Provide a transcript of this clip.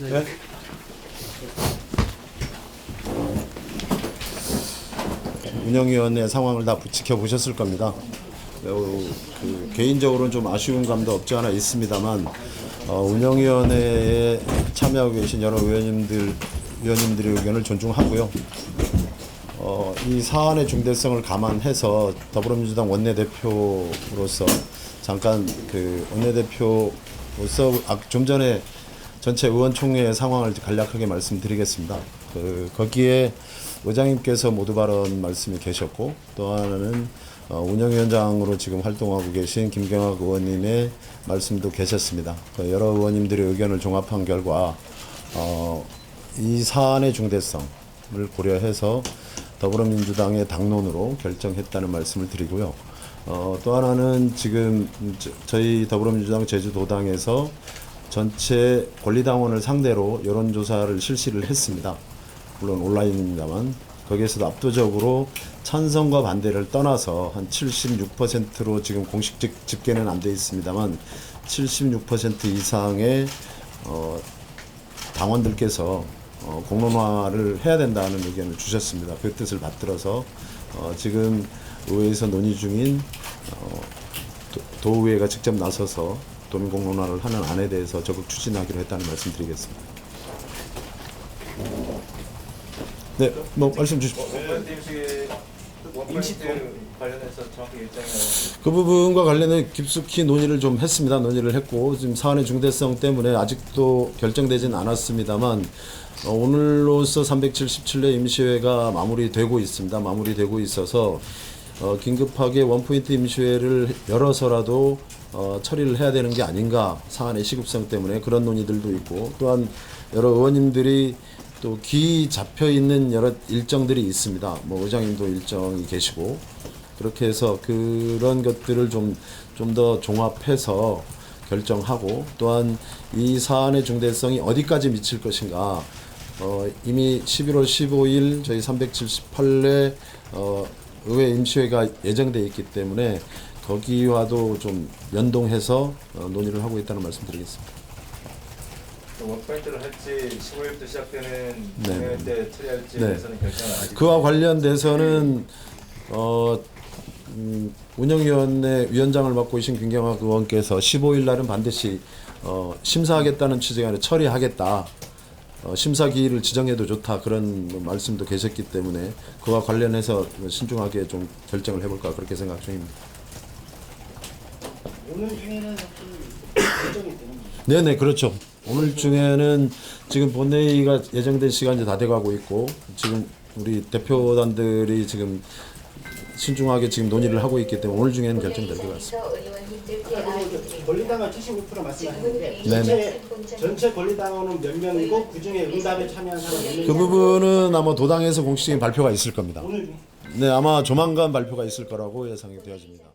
네. 운영위원회 상황을 다 지켜보셨을 겁니다. 어, 그 개인적으로는 좀 아쉬운 감도 없지 않아 있습니다만 어, 운영위원회에 참여하고 계신 여러 의원님들 위원님들의 의견을 존중하고요. 어, 이 사안의 중대성을 감안해서 더불어민주당 원내대표로서 잠깐 그 원내대표로서 아, 좀 전에 전체 의원총회 상황을 간략하게 말씀드리겠습니다. 그 거기에 의장님께서 모두 발언 말씀이 계셨고 또 하나는 어, 운영위원장으로 지금 활동하고 계신 김경학 의원님의 말씀도 계셨습니다. 그 여러 의원님들의 의견을 종합한 결과 어, 이 사안의 중대성을 고려해서 더불어민주당의 당론으로 결정했다는 말씀을 드리고요. 어, 또 하나는 지금 저- 저희 더불어민주당 제주도당에서 전체 권리당원을 상대로 여론조사를 실시를 했습니다. 물론 온라인입니다만 거기에서도 압도적으로 찬성과 반대를 떠나서 한 76%로 지금 공식 집- 집계는 안 돼 있습니다만 76% 이상의 어, 당원들께서 어, 공론화를 해야 된다는 의견을 주셨습니다. 그 뜻을 받들어서 어, 지금 의회에서 논의 중인 어, 도- 도의회가 직접 나서서 도민 공론화를 하는 안에 대해서 적극 추진하기로 했다는 말씀드리겠습니다. 네, 뭐 말씀 주십시오. 일정을 그 부분과 관련해 깊숙이 논의를 좀 했습니다. 논의를 했고 지금 사안의 중대성 때문에 아직도 결정되진 않았습니다만 어, 오늘로서 377회 임시회가 마무리되고 있습니다. 마무리되고 있어서 어, 긴급하게 원포인트 임시회를 열어서라도 어, 처리를 해야 되는 게 아닌가 사안의 시급성 때문에 그런 논의들도 있고 또한 여러 의원님들이 또기 잡혀 있는 여러 일정들이 있습니다. 뭐 의장님도 일정이 계시고 그렇게 해서 그런 것들을 좀 좀 더 종합해서 결정하고 또한 이 사안의 중대성이 어디까지 미칠 것인가 어, 이미 11월 15일 저희 378회 어, 의회 임시회가 예정돼 있기 때문에 거기와도 좀 연동해서 어, 논의를 하고 있다는 말씀드리겠습니다. 원포인트를 할지 15일부터 시작되는 네. 공연 때 처리할지에 네. 대해서는 결정을 아직 그와 관련돼서는 어, 음, 운영위원회 위원장을 맡고 계신 김경학 의원께서 15일 날은 반드시 어, 심사하겠다는 취지가 아니라 처리하겠다. 어, 심사 기일을 지정해도 좋다 그런 뭐 말씀도 계셨기 때문에 그와 관련해서 신중하게 좀 결정을 해볼까 그렇게 생각 중입니다. 오늘 중에는 좀 결정이 되는 거죠. 네네 그렇죠. 오늘 중에는 지금 본회의가 예정된 시간이 다 돼가고 있고 지금 우리 대표단들이 지금 신중하게 지금 논의를 하고 있기 때문에 오늘 중에는 결정될 것 같습니다. 그리고 권리당원 75% 말씀하셨는데 네네. 전체 전체 권리당원은 몇 명이고 그 중에 응답에 참여한 사람 몇 명이냐? 그 부분은 아마 도당에서 공식적인 발표가 있을 겁니다. 오늘 네 아마 조만간 발표가 있을 거라고 예상이 되어집니다.